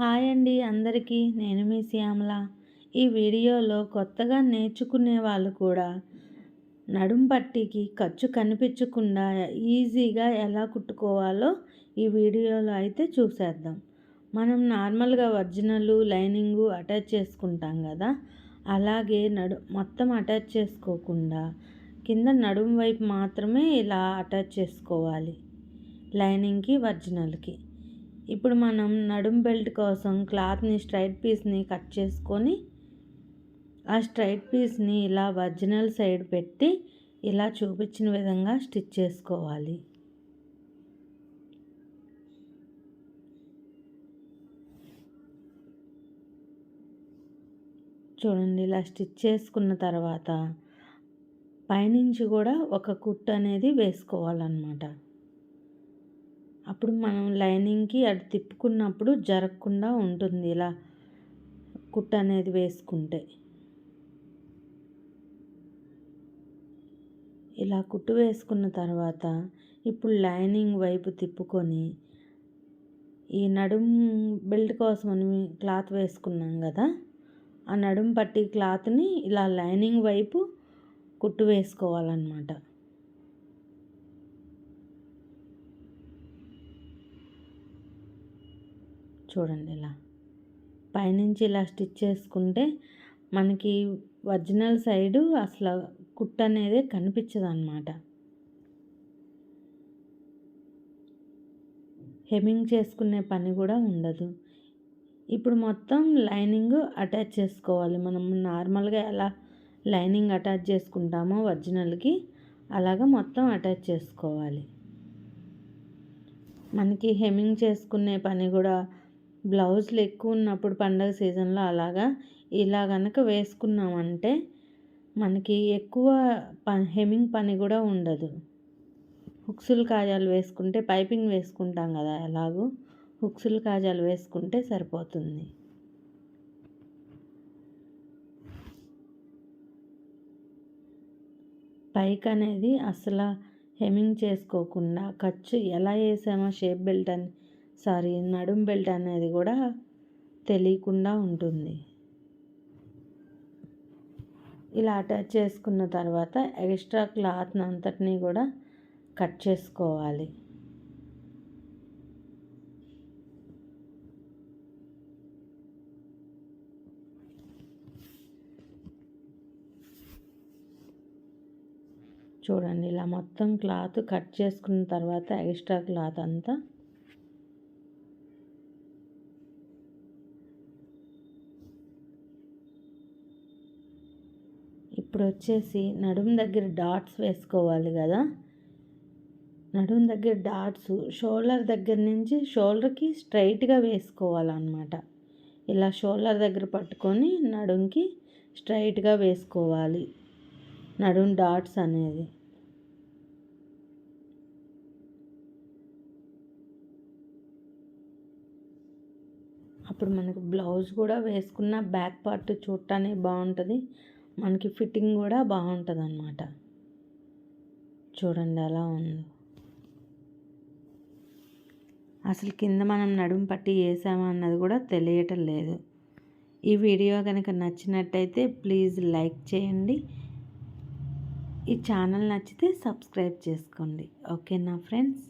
Hi అండి అందరికీ నేను మీ శ్యామల. ఈ వీడియోలో కొత్తగా నేర్చుకునే వాళ్ళు కూడా నడుం పట్టీకి ఖర్చు కనిపించకుండా ఈజీగా ఎలా కుట్టుకోవాలో ఈ వీడియోలో అయితే చూసేద్దాం. మనం నార్మల్గా ఒరిజినల్ లైనింగు అటాచ్ చేసుకుంటాం కదా అలాగే నడు మొత్తం అటాచ్ చేసుకోకుండా కింద నడుం వైపు మాత్రమే ఇలా అటాచ్ చేసుకోవాలి లైనింగ్కి ఒరిజినల్కి. ఇప్పుడు మనం నడుం బెల్ట్ కోసం క్లాత్ని స్ట్రైట్ పీస్ని కట్ చేసుకొని ఆ స్ట్రైట్ పీస్ని ఇలా ఒరిజినల్ సైడ్ పెట్టి ఇలా చూపించిన విధంగా స్టిచ్ చేసుకోవాలి. చూడండి ఇలా స్టిచ్ చేసుకున్న తర్వాత పైనుంచి కూడా ఒక కుట్టు అనేది వేసుకోవాలన్నమాట. అప్పుడు మనం లైనింగ్కి అటు తిప్పుకున్నప్పుడు జరగకుండా ఉంటుంది ఇలా కుట్ట అనేది వేసుకుంటే. ఇలా కుట్టు వేసుకున్న తర్వాత ఇప్పుడు లైనింగ్ వైపు తిప్పుకొని ఈ నడుం బెల్ట్ కోసం అని క్లాత్ వేసుకున్నాం కదా ఆ నడుం పట్టి క్లాత్ని ఇలా లైనింగ్ వైపు కుట్టు వేసుకోవాలన్నమాట. చూడండి ఇలా. పైనుంచి ఇలా స్టిచ్ చేసుకుంటే మనకి ఒరిజినల్ సైడు అసలు కుట్ట అనేది కనిపించదు అనమాట హెమింగ్ చేసుకునే పని కూడా ఉండదు. ఇప్పుడు మొత్తం లైనింగ్ అటాచ్ చేసుకోవాలి. మనం నార్మల్గా ఎలా లైనింగ్ అటాచ్ చేసుకుంటామో ఒరిజినల్కి అలాగా మొత్తం అటాచ్ చేసుకోవాలి. మనకి హెమింగ్ చేసుకునే పని కూడా బ్లౌజులు ఎక్కువ ఉన్నప్పుడు పండగ సీజన్లో అలాగా ఇలా కనుక వేసుకున్నామంటే మనకి ఎక్కువ ప హెమింగ్ పని కూడా ఉండదు. హుక్సులు కాజాలు వేసుకుంటే పైపింగ్ వేసుకుంటాం కదా ఎలాగో హుక్సులు కాజాలు వేసుకుంటే సరిపోతుంది. పైక్ అనేది అసలు హెమింగ్ చేసుకోకుండా ఖర్చు ఎలా వేసామో షేప్ బెల్ట్ అని సారీ నడుం బెల్ట్ అనేది కూడా తెలియకుండా ఉంటుంది. ఇలా అటాచ్ చేసుకున్న తర్వాత ఎక్స్ట్రా క్లాత్ అంతటినీ కూడా కట్ చేసుకోవాలి. చూడండి ఇలా మొత్తం క్లాత్ కట్ చేసుకున్న తర్వాత ఎక్స్ట్రా క్లాత్ అంతా ఇప్పుడు వచ్చేసి నడుం దగ్గర డాట్స్ వేసుకోవాలి కదా. నడుం దగ్గర డాట్స్ షోల్డర్ దగ్గర నుంచి షోల్డర్కి స్ట్రైట్గా వేసుకోవాలన్నమాట. ఇలా షోల్డర్ దగ్గర పట్టుకొని నడుంకి స్ట్రైట్గా వేసుకోవాలి. నడుం డాట్స్ అనేది. అప్పుడు మనకు బ్లౌజ్ కూడా వేసుకున్న బ్యాక్ పార్ట్ చూడటానికి బాగుంటుంది. మనకి ఫిట్టింగ్ కూడా బాగుంటుంది అన్నమాట చూడండి ఎలా ఉందో. అసలు కింద మనం నడుము పట్టి వేసామా అన్నది కూడా తెలియటం లేదు. ఈ వీడియో కనుక నచ్చినట్టయితే ప్లీజ్ లైక్ చేయండి. ఈ ఛానల్ నచ్చితే సబ్స్క్రైబ్ చేసుకోండి. ఓకే నా ఫ్రెండ్స్?